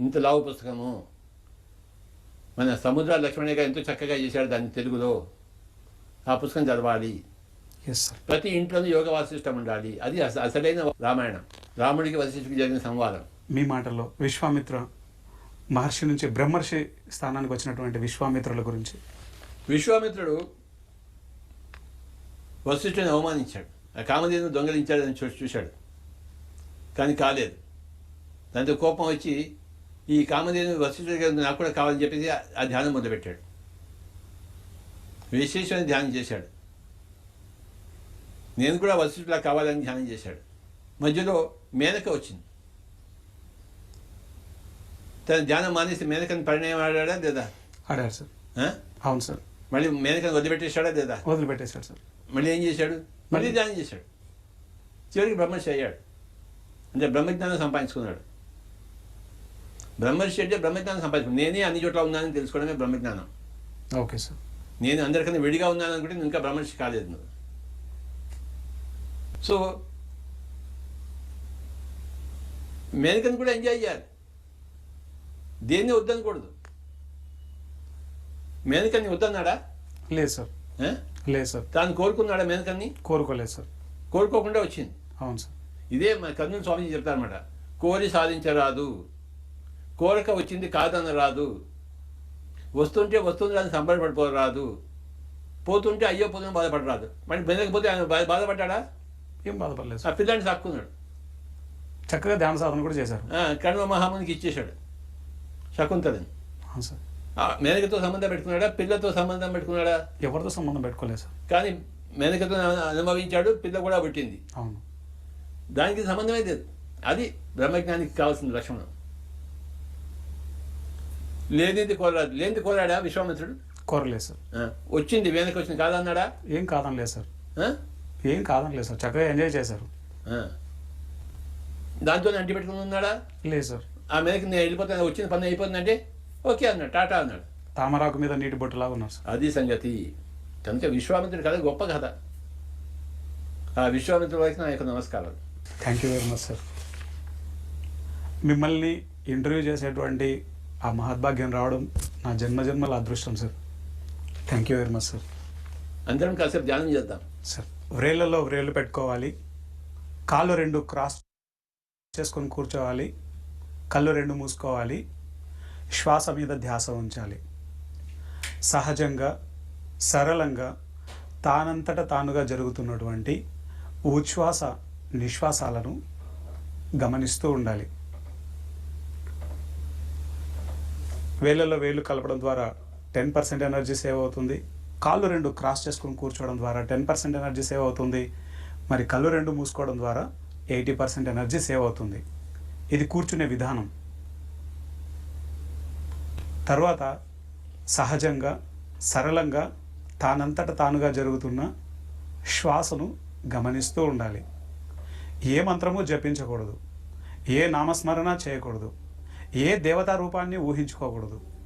ఇంత లావు పుస్తకము. మన సముద్ర లక్ష్మణయ్య గారు ఎంతో చక్కగా చేశాడు దాన్ని తెలుగులో. ఆ పుస్తకం చదవాలి. ప్రతి ఇంట్లోనూ యోగ వాసిష్టం ఉండాలి. అది అస- అసలైన రామాయణం. రాముడికి వశిష్ఠుడికి జరిగిన సంవాదం. మీ మాటల్లో విశ్వామిత్ర మహర్షి నుంచి బ్రహ్మర్షి స్థానానికి వచ్చినటువంటి విశ్వామిత్రుల గురించి. విశ్వామిత్రుడు వశిష్ఠుని అవమానించాడు. ఆ కామధేను దొంగలించాడని చూశాడు. కానీ కాలేదు. దాంతో కోపం వచ్చి ఈ కామధేను వశిష్ఠుడి గారు నాకు కూడా కావాలని చెప్పేసి ఆ- ధ్యానం మొదలుపెట్టాడు. విశేషమైన ధ్యానం చేశాడు. నేను కూడా వశిష్ఠులా కావాలని ధ్యానం చేశాడు. మధ్యలో మేనక వచ్చింది. తన ధ్యానం మానేసి మేనకని పరిణయం ఆడాడా లేదా? ఆడారు సార్? అవును సార్. మళ్ళీ మేనకని వదిలిపెట్టేశాడా లేదా? వదిలిపెట్టేశాడు సార్. మళ్ళీ ఏం చేశాడు? మళ్ళీ ధ్యానం చేశాడు. చివరికి బ్రహ్మర్షి అయ్యాడు. అంటే బ్రహ్మజ్ఞానం సంపాదించుకున్నాడు. బ్రహ్మర్షి అంటే బ్రహ్మజ్ఞానం సంపాదించుకున్నాడు నేనే అన్ని చోట్ల ఉన్నానని తెలుసుకోవడమే బ్రహ్మజ్ఞానం. Okay sir. నేను అందరికన్నా విడిగా ఉన్నాను అనుకుంటే ఇంకా బ్రహ్మర్షి కాలేదు నువ్వు. సో మేనకని కూడా ఎంజాయ్ చేయాలి. దేన్ని వద్దనకూడదు. మేనకని వద్దన్నాడా? లేదు సార్? లేదు సార్. తాను కోరుకున్నాడా మేనకన్ని? కోరుకోలేదు సార్. కోరుకోకుండా వచ్చింది. అవును సార్. ఇదే మన కర్నూలు స్వామీజీ చెప్తారన్నమాట. కోరి సాధించరాదు. కోరిక వచ్చింది కాదన రాదు వస్తుంటే వస్తుంది అని సంబరపడిపోరాదు. పోతుంటే అయ్యో పోతుందని బాధపడరాదు. మరి వెనకపోతే ఆయన బా- బాధపడ్డాడా? ఏం బాధపడలేదు ఆ పిల్లాన్ని సాక్కున్నాడు. చక్కగా ధ్యాన సాధన కూడా చేశారు. కణవ మహామునికి ఇచ్చేశాడు. శకుంతలని. మేనకతో సంబంధం పెట్టుకున్నాడా? పిల్లతో సంబంధం పెట్టుకున్నాడా? ఎవరితో సంబంధం పెట్టుకోలేదు సార్. కానీ మేనకతో అనుభవించాడు పిల్ల కూడా పుట్టింది. అవును. దానికి సంబంధమే లేదు. అది బ్రహ్మజ్ఞానికి కావాల్సిన లక్షణం. లేనిది కోరాడు లేనిది కోరాడా విశ్వామిత్రుడు? కోరలేదు సార్. వచ్చింది వెనక వచ్చింది కాదన్నాడా? ఏం కాదనలేదు సార్? ఏం కాదనలేదు సార్. చక్కగా ఎంజాయ్ చేశారు. దాంతో అంటి పెట్టుకుని ఉన్నాడా? లేదు సార్. ఆ మీదకి నేను వెళ్ళిపోతాను వచ్చిన పని అయిపోతుందంటే ఓకే అన్నాడు టాటా అన్నాడు. తామరాకు మీద నీటి బొట్టులాగా ఉన్నారు సార్. అది సంగతి. కనుక విశ్వామిత్రుడి కథ గొప్ప కథ. ఆ విశ్వామిత్రుడి వారికి నా యొక్క నమస్కారాలు. Thank you very much sir మిమ్మల్ని ఇంటర్వ్యూ చేసేటువంటి ఆ మహద్భాగ్యం రావడం నా జన్మ జన్మల అదృష్టం sir. Thank you very much sir అందరం కాసేపు ధ్యానం చేద్దాం. సార్ వ్రేళ్ళలో వ్రేళ్ళు పెట్టుకోవాలి. కాళ్ళు రెండు క్రాస్ చేసుకొని కూర్చోవాలి. కళ్ళు రెండు మూసుకోవాలి. శ్వాస మీద ధ్యాస ఉంచాలి. సహజంగా సరళంగా తానంతట తానుగా జరుగుతున్నటువంటి ఉచ్ఛ్వాస నిశ్వాసాలను గమనిస్తూ ఉండాలి. వేళ్ళలో వేళ్ళు కలపడం ద్వారా టెన్ పర్సెంట్ ఎనర్జీ సేవ్ అవుతుంది. కాళ్ళు రెండు క్రాస్ చేసుకొని కూర్చోవడం ద్వారా టెన్ పర్సెంట్ ఎనర్జీ సేవ్ అవుతుంది. మరి కళ్ళు రెండు మూసుకోవడం ద్వారా ఎయిటీ పర్సెంట్ ఎనర్జీ సేవ్ అవుతుంది. ఇది కూర్చునే విధానం. తర్వాత సహజంగా సరళంగా తానంతట తానుగా జరుగుతున్న శ్వాసను గమనిస్తూ ఉండాలి. ఏ మంత్రము జపించకూడదు. ఏ నామస్మరణ చేయకూడదు. ఏ దేవతా రూపాన్ని ఊహించుకోకూడదు.